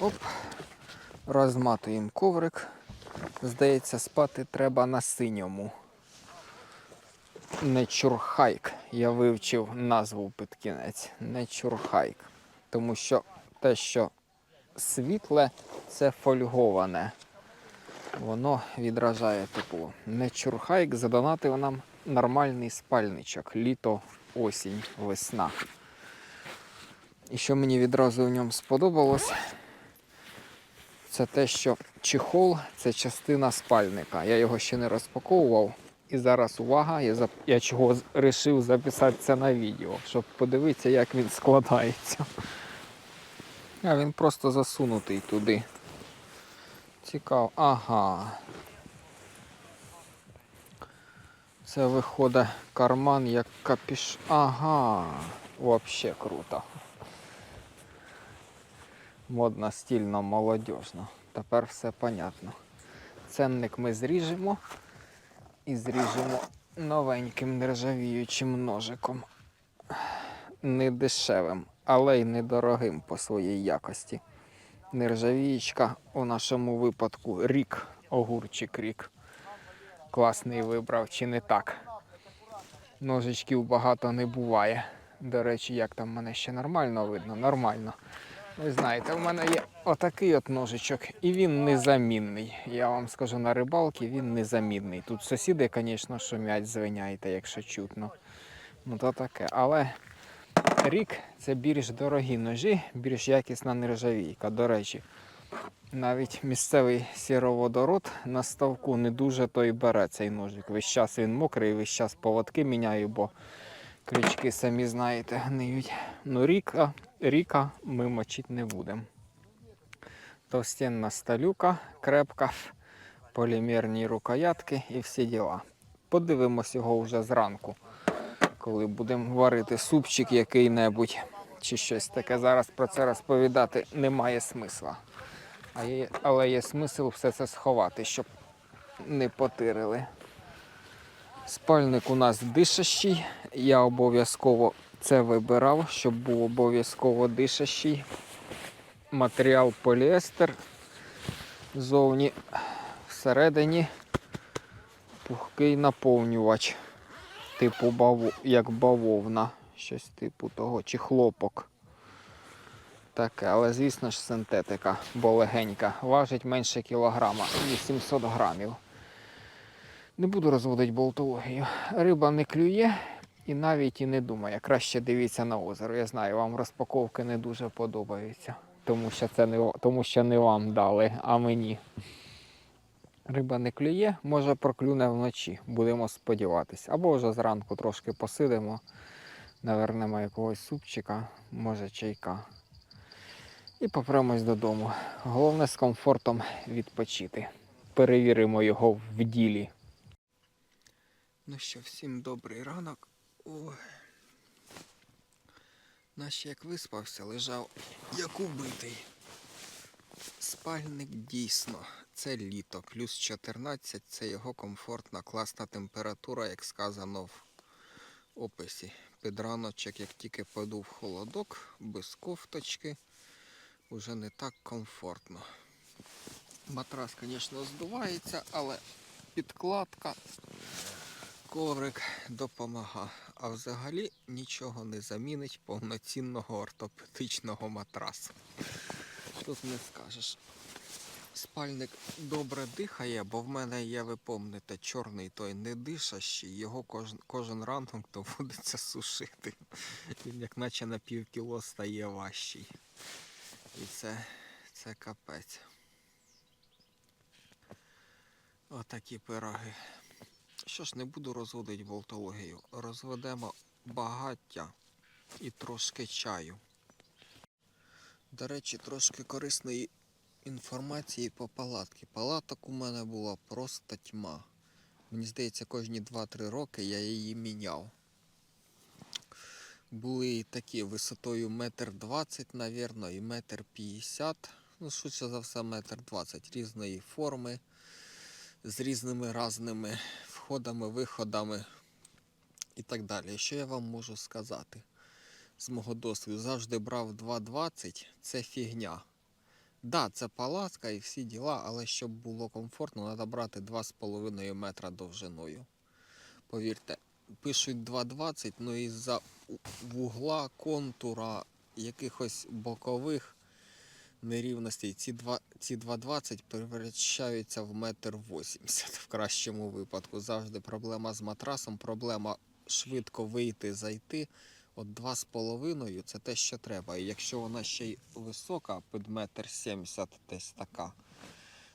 Оп. Розматуємо коврик. Здається, спати треба на синьому. Нечурхайк. Я вивчив назву під кінець. Нечурхайк. Тому що те, що світле, це фольговане. Воно відражає тепло. Нечурхайк задонатив нам нормальний спальничок. Літо, осінь, весна. І що мені відразу в ньому сподобалось, це те, що чехол це частина спальника. Я його ще не розпаковував. І зараз увага, я, зап... я чого вирішив записати це на відео, щоб подивитися, як він складається. А він просто засунутий туди. Цікаво. Ага. Це виходить карман як капіш. Ага. Вообще круто. Модно, стильно, молодежно. Тепер все понятно. Ценник ми зріжемо і зріжемо новеньким нержавіючим ножиком. Не дешевим, але й недорогим по своїй якості. Нержавіючка у нашому випадку рік, огурчик рік. Класний вибрав, чи не так? Ножичків багато не буває. До речі, як там мене ще нормально видно? Нормально. Ви знаєте, в мене є отакий от ножичок, і він незамінний. Я вам скажу на рибалці, він незамінний. Тут сусіди, звісно, шумять, звиняйте, якщо чутно. Ну то таке. Але рік це більш дорогі ножі, більш якісна нержавійка. До речі, навіть місцевий сіроводород на ставку не дуже той бере цей ножик. Весь час він мокрий, весь час поводки міняю, бо крючки самі знаєте, гниють. Ну, ріка, ріка ми мочити не будемо. Товстенна сталюка, крепка, полімерні рукоятки і всі діла. Подивимось його вже зранку, коли будемо варити супчик який-небудь чи щось таке. Зараз про це розповідати немає смисла. Але є смисл все це сховати, щоб не потирили. Спальник у нас дишащий. Я обов'язково це вибирав, щоб був обов'язково дишащий. Матеріал поліестер. Зовні всередині пухкий наповнювач. Типу баву, як бавовна. Щось типу того, чи хлопок. Таке, але звісно ж синтетика, бо легенька. Важить менше кілограма, 800 грамів. Не буду розводити болтологію. Риба не клює і навіть і не думає. Краще дивіться на озеро. Я знаю, вам розпаковки не дуже подобаються, тому що це не, тому що не вам дали, а мені. Риба не клює, може проклюне вночі, будемо сподіватися. Або вже зранку трошки посидимо, навернемо якогось супчика, може чайка. І попремось додому. Головне з комфортом відпочити. Перевіримо його в ділі. Ну що, всім добрий ранок. Ой. Наш як виспався, лежав як убитий. Спальник дійсно. Це літо, плюс 14 це його комфортна класна температура, як сказано в описі. Під раночок, як тільки подув холодок, без кофточки, вже не так комфортно. Матрас, звісно, здувається, але підкладка, коврик допомагає. А взагалі нічого не замінить повноцінного ортопедичного матрасу. Тут не скажеш. Спальник добре дихає, бо в мене є, ви помните, чорний той не дишащий, його кожен, кожен ранок доводиться сушити. Він як наче на пів кіло стає важчий. І це, це капець. Отакі пироги. Що ж, не буду розводити болтологію. Розведемо багаття і трошки чаю. До речі, трошки корисної інформації по палатки. Палаток у мене була просто тьма. Мені здається, кожні 2-3 роки я її міняв. Були такі висотою метр двадцять, навірно, і метр п'ятдесят. Ну, швидше за все, метр двадцять різної форми, з різними разними входами, виходами і так далі. Що я вам можу сказати? З мого досвіду завжди брав 2,20, це фігня. Да, це палатка і всі діла, але щоб було комфортно, треба брати 2,5 метра довжиною. Повірте, пишуть 2,20, ну із-за вугла, контура, якихось бокових нерівностей, ці, два, ці 2,20 перевращаються в метр 80 в кращому випадку. Завжди проблема з матрасом, проблема швидко вийти, зайти. От 2,5 це те, що треба. І якщо вона ще й висока, під метр 70 десь така,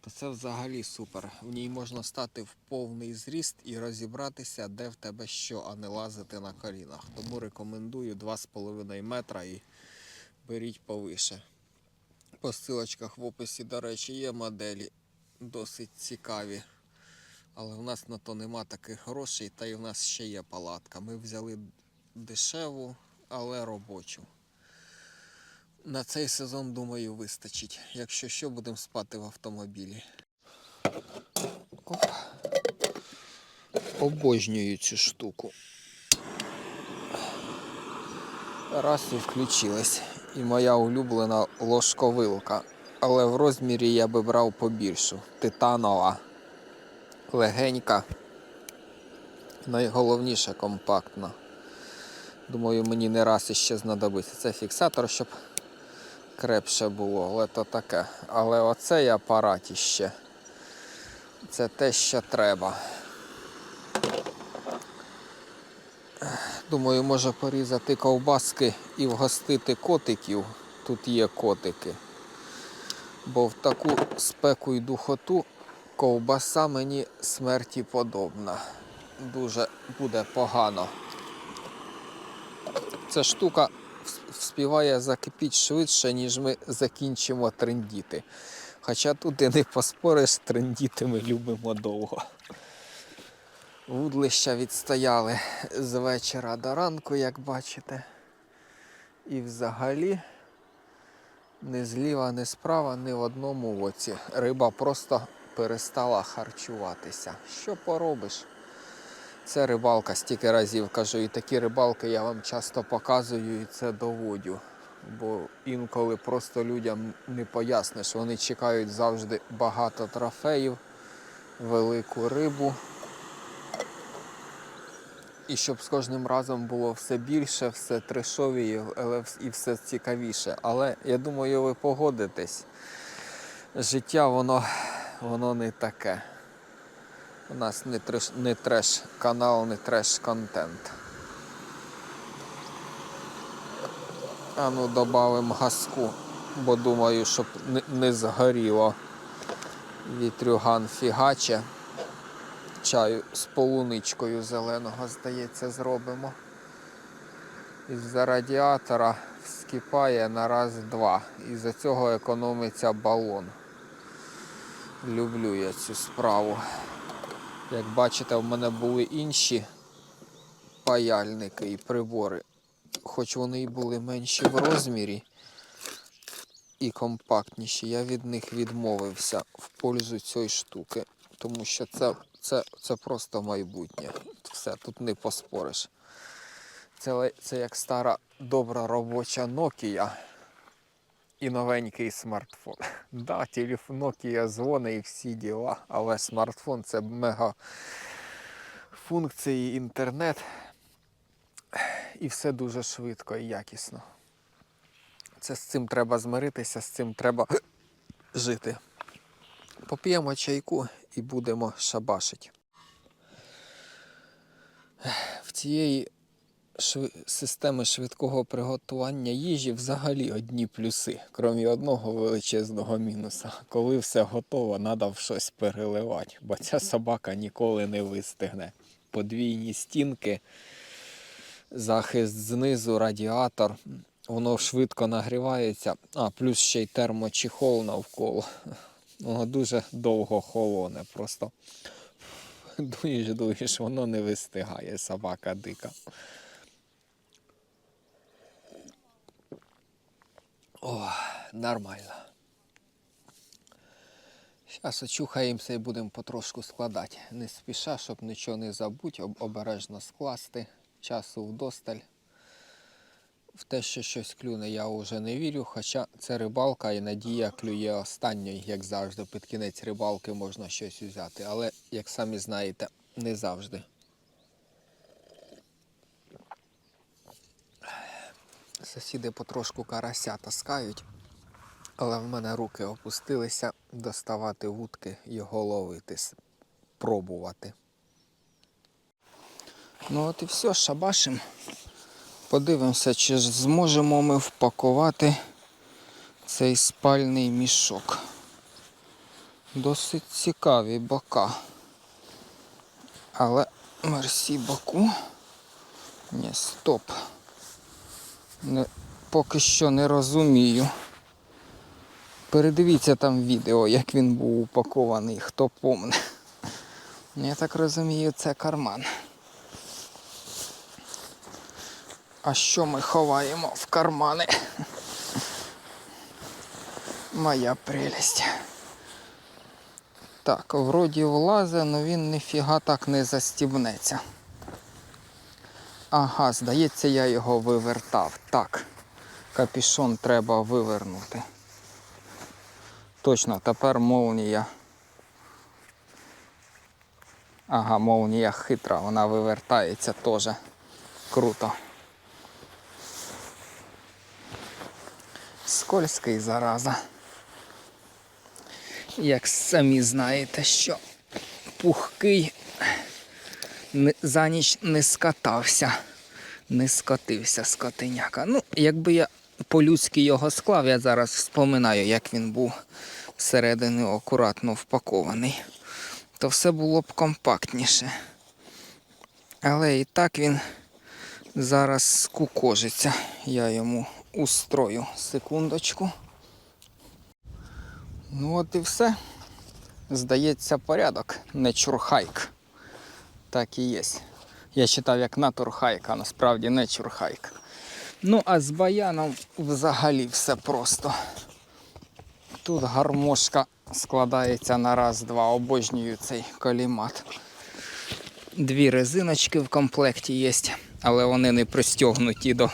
то це взагалі супер. В ній можна стати в повний зріст і розібратися, де в тебе що, а не лазити на колінах. Тому рекомендую 2,5 метра і беріть повише. По ссылочках в описі, до речі, є моделі досить цікаві. Але в нас на то нема таких грошей, та й в нас ще є палатка. Ми взяли дешеву, але робочу. На цей сезон, думаю, вистачить. Якщо що, будемо спати в автомобілі. Оп. Обожнюю цю штуку. Раз і включилась. І моя улюблена ложковилка. Але в розмірі я би брав побільшу. Титанова. Легенька. Найголовніше компактна. Думаю, мені не раз іще знадобиться. Це фіксатор, щоб крепше було, але то таке. Але оцей апарат іще. Це те, що треба. Думаю, може порізати ковбаски і вгостити котиків. Тут є котики. Бо в таку спеку і духоту ковбаса мені смерті подобна. Дуже буде погано. Ця штука вс- вспіває закипіти швидше, ніж ми закінчимо трендіти. Хоча тут і не поспориш, трендіти ми любимо довго. Вудлища відстояли з вечора до ранку, як бачите. І взагалі ні зліва, ні справа, ні в одному оці. Риба просто перестала харчуватися. Що поробиш? Це рибалка, стільки разів кажу, і такі рибалки я вам часто показую і це доводю. Бо інколи просто людям не поясниш. Вони чекають завжди багато трофеїв, велику рибу. І щоб з кожним разом було все більше, все вс- і все цікавіше. Але я думаю, ви погодитесь. Життя воно, воно не таке. У нас не треш, не треш канал, не треш контент. А ну додамо газку, бо думаю, щоб не, не згоріло. Вітрюган фігаче. Чаю з полуничкою зеленого, здається, зробимо. Із-за радіатора вскипає на раз-два. І за цього економиться балон. Люблю я цю справу. Як бачите, в мене були інші паяльники і прибори. Хоч вони і були менші в розмірі і компактніші, я від них відмовився в пользу цієї штуки. Тому що це, це, це просто майбутнє. Все, тут не поспориш. Це, це як стара добра робоча Nokia і новенький смартфон. Да, телефон Nokia дзвони і всі діла, але смартфон це мега функції, інтернет. І все дуже швидко і якісно. Це з цим треба змиритися, з цим треба жити. Поп'ємо чайку і будемо шабашити. В цієї шви... системи швидкого приготування їжі взагалі одні плюси, крім одного величезного мінуса. Коли все готово, треба в щось переливати, бо ця собака ніколи не вистигне. Подвійні стінки, захист знизу, радіатор. Воно швидко нагрівається, а плюс ще й термочехол навколо. Воно дуже довго холоне. Просто дуєш, дуєш, воно не вистигає, собака дика. О, нормально. Зараз очухаємося і будемо потрошку складати. Не спіша, щоб нічого не забути, об- обережно скласти. Часу вдосталь. В те, що щось клюне, я вже не вірю, хоча це рибалка і надія клює останньою, як завжди. Під кінець рибалки можна щось взяти. Але, як самі знаєте, не завжди. Сусіди потрошку карася таскають, але в мене руки опустилися доставати вудки, його ловити, пробувати. Ну от і все, шабашим. Подивимося, чи ж зможемо ми впакувати цей спальний мішок. Досить цікаві бока. Але мерсі боку. Ні, стоп. Не, поки що не розумію. Передивіться там відео, як він був упакований, хто помне. Я так розумію, це карман. А що ми ховаємо в кармани? Моя прелість. Так, вроді влазе, але він ніфіга так не застібнеться. Ага, здається, я його вивертав. Так, капішон треба вивернути. Точно, тепер молнія. Ага, молнія хитра, вона вивертається теж. Круто. Скользкий зараза. Як самі знаєте, що пухкий за ніч не скатався, не скотився скотиняка. Ну, якби я по-людськи його склав, я зараз вспоминаю, як він був всередини акуратно впакований, то все було б компактніше. Але і так він зараз скукожиться. Я йому устрою секундочку. Ну от і все. Здається, порядок. Не чурхайк. Так і є. Я читав як натурхайк, а насправді не чурхайк. Ну, а з баяном взагалі все просто. Тут гармошка складається на раз-два. Обожнюю цей колімат. Дві резиночки в комплекті є, але вони не пристягнуті до,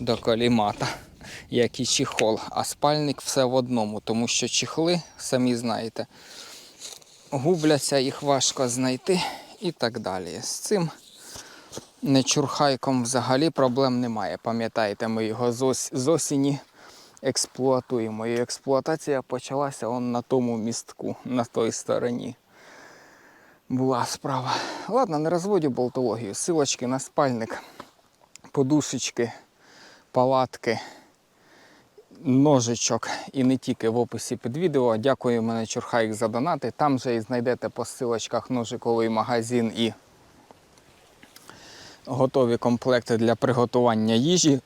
до колімата, як і чехол. А спальник все в одному, тому що чехли, самі знаєте, губляться, їх важко знайти і так далі. З цим нечурхайком взагалі проблем немає. Пам'ятаєте, ми його з, ос- з осені експлуатуємо. І експлуатація почалася он на тому містку, на той стороні. Була справа. Ладно, не розводю болтологію. Силочки на спальник, подушечки, палатки, ножичок і не тільки в описі під відео. Дякую мене Чурхайк за донати. Там же і знайдете по силочках ножиковий магазин і готові комплекти для приготування їжі.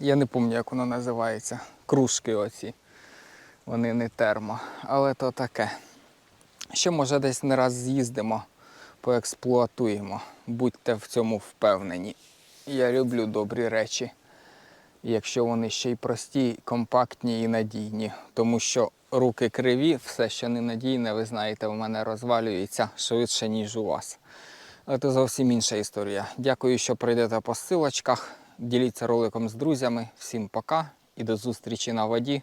Я не пам'ятаю, як воно називається. Кружки оці. Вони не термо, але то таке. Ще може десь не раз з'їздимо, поексплуатуємо. Будьте в цьому впевнені. Я люблю добрі речі, якщо вони ще й прості, компактні і надійні. Тому що руки криві, все, що ненадійне, ви знаєте, у мене розвалюється швидше, ніж у вас. Це зовсім інша історія. Дякую, що прийдете по силочках. Діліться роликом з друзями. Всім пока і до зустрічі на воді.